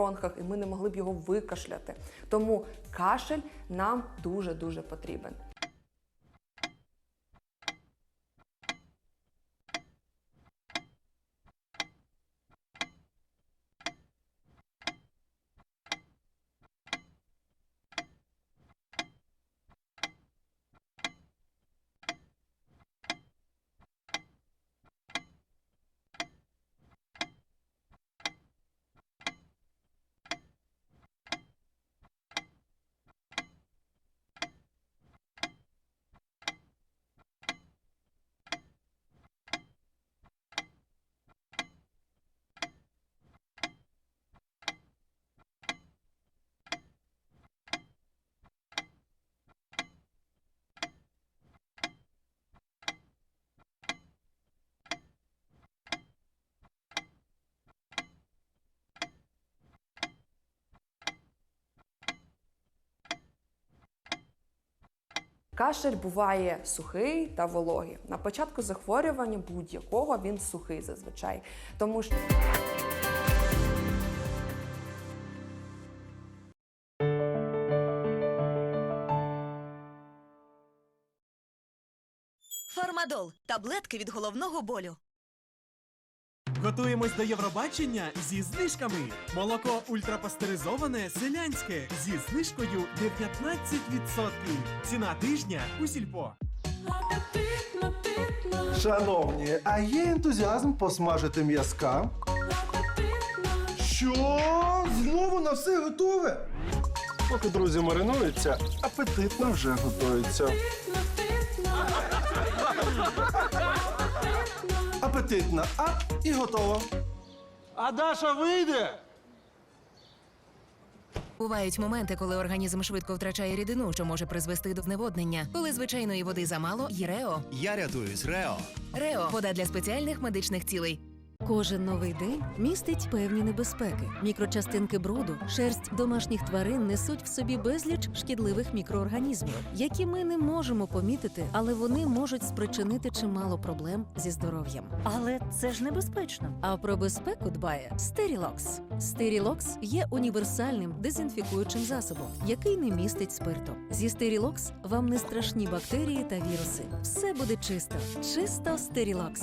бронхах, і ми не могли б його викашляти. Тому кашель нам дуже дуже потрібен. Кашель буває сухий та вологий. На початку захворювання будь-якого він сухий зазвичай, тому що Фармадол таблетки від головного болю. Готуємось до Євробачення зі знижками. Молоко ультрапастеризоване селянське зі знижкою 19%. Ціна тижня у сільпо. Шановні, а є ентузіазм посмажити м'язка? Що? Знову на все готове? Поки друзі маринуються, апетитно вже готується. Апетитна ап і готово. А Даша вийде? Бувають моменти, коли організм швидко втрачає рідину, що може призвести до зневоднення. Коли звичайної води замало, є Рео. Я рятуюсь, Рео. Рео вода для спеціальних медичних цілей. Кожен новий день містить певні небезпеки. Мікрочастинки бруду, шерсть домашніх тварин несуть в собі безліч шкідливих мікроорганізмів, які ми не можемо помітити, але вони можуть спричинити чимало проблем зі здоров'ям. Але це ж небезпечно. А про безпеку дбає Стерілокс. Стерілокс є універсальним дезінфікуючим засобом, який не містить спирту. Зі Стерілокс вам не страшні бактерії та віруси. Все буде чисто. Чисто Стерілокс.